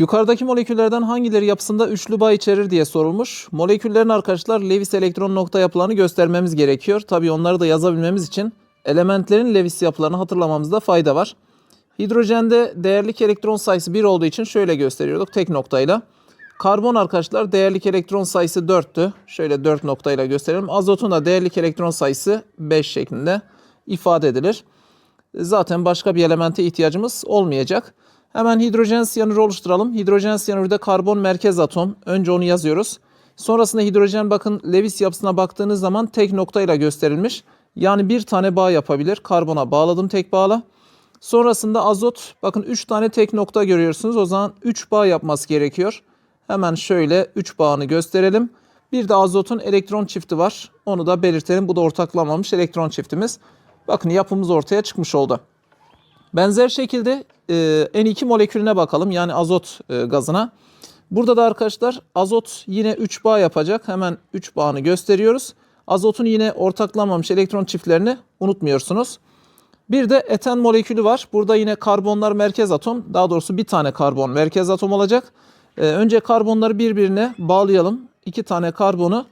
Yukarıdaki moleküllerden hangileri yapısında üçlü bağ içerir diye sorulmuş. Moleküllerin arkadaşlar Lewis elektron nokta yapılarını göstermemiz gerekiyor. Tabii onları da yazabilmemiz için elementlerin Lewis yapılarını hatırlamamızda fayda var. Hidrojende değerlik elektron sayısı 1 olduğu için şöyle gösteriyorduk tek noktayla. Karbon arkadaşlar değerlik elektron sayısı 4'tü. Şöyle 4 noktayla gösterelim. Azotun da değerlik elektron sayısı 5 şeklinde ifade edilir. Zaten başka bir elemente ihtiyacımız olmayacak. Hemen hidrojen siyanürü oluşturalım. Hidrojen siyanürde karbon merkez atom. Önce onu yazıyoruz. Sonrasında hidrojen bakın Lewis yapısına baktığınız zaman tek noktayla gösterilmiş. Yani bir tane bağ yapabilir. Karbona bağladım tek bağla. Sonrasında azot bakın 3 tane tek nokta görüyorsunuz. O zaman 3 bağ yapması gerekiyor. Hemen şöyle 3 bağını gösterelim. Bir de azotun elektron çifti var. Onu da belirtelim. Bu da ortaklanmamış elektron çiftimiz. Bakın yapımız ortaya çıkmış oldu. Benzer şekilde e, N2 molekülüne bakalım. Yani azot e, gazına. Burada da arkadaşlar azot yine 3 bağ yapacak. Hemen 3 bağını gösteriyoruz. Azotun yine ortaklanmamış elektron çiftlerini unutmuyorsunuz. Bir de eten molekülü var. Burada yine karbonlar merkez atom. Daha doğrusu bir tane karbon merkez atom olacak. Ee, önce karbonları birbirine bağlayalım. İki tane karbonu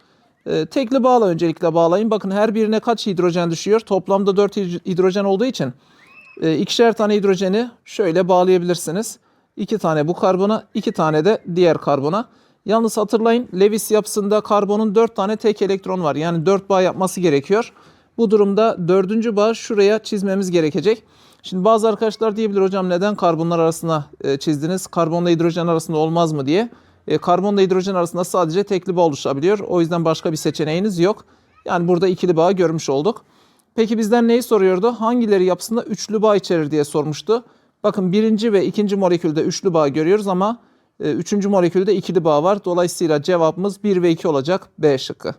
e, tekli bağla öncelikle bağlayın. Bakın her birine kaç hidrojen düşüyor? Toplamda 4 hidrojen olduğu için e, ikişer tane hidrojeni şöyle bağlayabilirsiniz. İki tane bu karbona, iki tane de diğer karbona. Yalnız hatırlayın Lewis yapısında karbonun 4 tane tek elektron var. Yani 4 bağ yapması gerekiyor. Bu durumda dördüncü bağ şuraya çizmemiz gerekecek. Şimdi bazı arkadaşlar diyebilir hocam neden karbonlar arasında e, çizdiniz? Karbonla hidrojen arasında olmaz mı diye. E, karbonla hidrojen arasında sadece tekli bağ oluşabiliyor. O yüzden başka bir seçeneğiniz yok. Yani burada ikili bağ görmüş olduk. Peki bizden neyi soruyordu? Hangileri yapısında üçlü bağ içerir diye sormuştu. Bakın birinci ve ikinci molekülde üçlü bağ görüyoruz ama e, üçüncü molekülde ikili bağ var. Dolayısıyla cevabımız 1 ve 2 olacak B şıkkı.